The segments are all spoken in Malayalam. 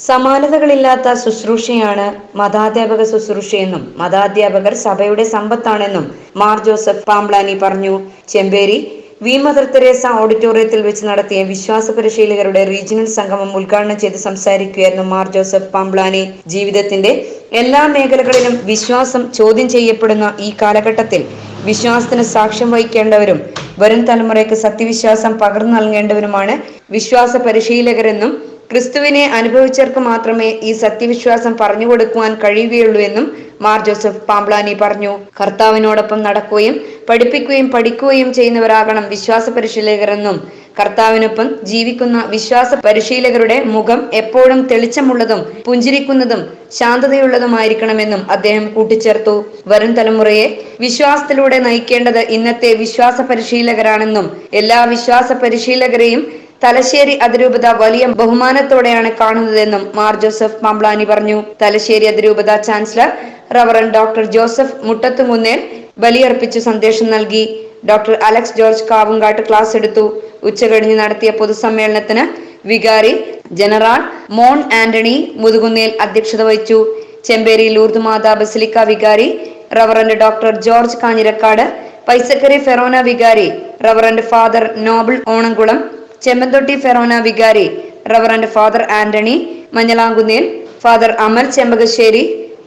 സമാനതകളില്ലാത്ത ശുശ്രൂഷയാണ് മതാധ്യാപക ശുശ്രൂഷയെന്നും മതാധ്യാപകർ സഭയുടെ സമ്പത്താണെന്നും മാർ ജോസഫ് പാംബ്ലാനി പറഞ്ഞു. ചെമ്പേരി വി. മദർ തെരേസ ഓഡിറ്റോറിയത്തിൽ വെച്ച് നടത്തിയ വിശ്വാസ പരിശീലകരുടെ റീജിയണൽ സംഗമം ഉദ്ഘാടനം ചെയ്ത് സംസാരിക്കുകയായിരുന്നു മാർ ജോസഫ് പാംബ്ലാനി. ജീവിതത്തിന്റെ എല്ലാ മേഖലകളിലും വിശ്വാസം ചോദ്യം ചെയ്യപ്പെടുന്ന ഈ കാലഘട്ടത്തിൽ വിശ്വാസത്തിന് സാക്ഷ്യം വഹിക്കേണ്ടവരും വരും തലമുറയ്ക്ക് സത്യവിശ്വാസം പകർന്നു നൽകേണ്ടവരുമാണ് വിശ്വാസ പരിശീലകരെന്നും ക്രിസ്തുവിനെ അനുഭവിച്ചവർക്ക് മാത്രമേ ഈ സത്യവിശ്വാസം പറഞ്ഞു കൊടുക്കുവാൻ കഴിയുകയുള്ളൂ എന്നും മാർ ജോസഫ് പാംബ്ലാനി പറഞ്ഞു. കർത്താവിനോടൊപ്പം നടക്കുകയും പഠിപ്പിക്കുകയും പഠിക്കുകയും ചെയ്യുന്നവരാകണം വിശ്വാസ പരിശീലകരെന്നും കർത്താവിനൊപ്പം ജീവിക്കുന്ന വിശ്വാസ പരിശീലകരുടെ മുഖം എപ്പോഴും തെളിച്ചമുള്ളതും പുഞ്ചിരിക്കുന്നതും ശാന്തതയുള്ളതുമായിരിക്കണമെന്നും അദ്ദേഹം കൂട്ടിച്ചേർത്തു. വരും തലമുറയെ വിശ്വാസത്തിലൂടെ നയിക്കേണ്ടത് ഇന്നത്തെ വിശ്വാസ പരിശീലകരാണെന്നും എല്ലാ വിശ്വാസ പരിശീലകരെയും തലശ്ശേരി അതിരൂപത വലിയ ബഹുമാനത്തോടെയാണ് കാണുന്നതെന്നും മാർ ജോസഫ് മാംബ്ലാനി പറഞ്ഞു. തലശ്ശേരി അതിരൂപത chancellor reverend doctor Joseph Muttathumunnel ബലിയർപ്പിച്ച് സന്ദേശം നൽകി. ഡോക്ടർ അലക്സ് ജോർജ് കാവുങ്കാട്ട് ക്ലാസ് എടുത്തു. ഉച്ചകഴിഞ്ഞ് നടത്തിയ പൊതുസമ്മേളനത്തിന് വികാരി ജനറൽ മോൺ ആന്റണി മുതുകുന്നേൽ അധ്യക്ഷത വഹിച്ചു. ചെമ്പേരി ലൂർദ് മാതാ ബസിലിക്ക വികാരി reverend doctor George Kanjirakkad Paisakkari forane വികാരി reverend father Noble Onamkulam Chemmanthatti forane വികാരി reverend father Antony Manjalankunnel father Amal Chempakassery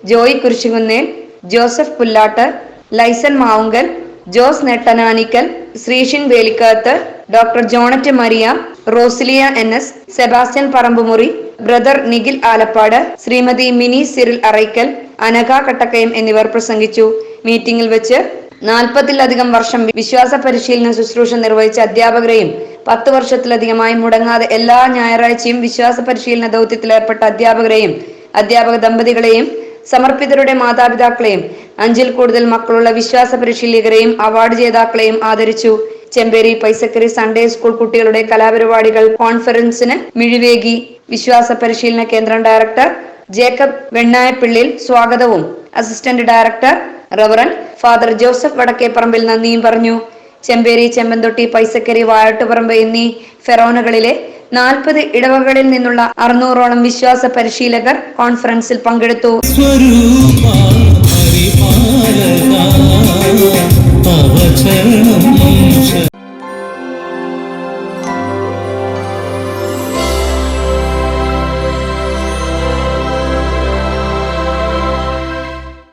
Joy Kurisukunnel Joseph Pullattu Laisan Mavunkal Jose Nettananickal Sreeshin Velikkath doctor Jonet Maria Rosilia N S Sebastian Parambumuri brother Nikhil Alappad Shrimati Mini Cyril Arackal Anagha Kattakkayam എന്നിവർ പ്രസംഗിച്ചു. മീറ്റിംഗിൽ വെച്ച് നാൽപ്പതിലധികം വർഷം വിശ്വാസ പരിശീലന ശുശ്രൂഷ നിർവഹിച്ച അധ്യാപകരെയും പത്ത് വർഷത്തിലധികമായി മുടങ്ങാതെ എല്ലാ ഞായറാഴ്ചയും വിശ്വാസ പരിശീലന ദൗത്യത്തിൽ ഏർപ്പെട്ട അധ്യാപകരെയും അധ്യാപക ദമ്പതികളെയും സമർപ്പിതരുടെ മാതാപിതാക്കളെയും അഞ്ചിൽ കൂടുതൽ മക്കളുള്ള വിശ്വാസ പരിശീലകരെയും അവാർഡ് ജേതാക്കളെയും ആദരിച്ചു. ചെമ്പേരി പൈസക്കരി സൺഡേ സ്കൂൾ കുട്ടികളുടെ കലാപരിപാടികൾ കോൺഫറൻസിന് മിഴിവേകി. വിശ്വാസ പരിശീലന കേന്ദ്രം ഡയറക്ടർ ജേക്കബ് വെണ്ണായപ്പിള്ളിൽ സ്വാഗതവും. Assistant director reverend father Joseph Vadakkeparambil നന്ദിയും പറഞ്ഞു. ചെമ്പേരി ചെമ്പന്തൊട്ടി പൈസക്കരി വാഴട്ടുപറമ്പ് എന്നീ ഫെറോനുകളിലെ നാൽപ്പത് ഇടവകളിൽ നിന്നുള്ള അറുന്നൂറോളം വിശ്വാസ പരിശീലകർ കോൺഫറൻസിൽ പങ്കെടുത്തു. സ്വരൂപ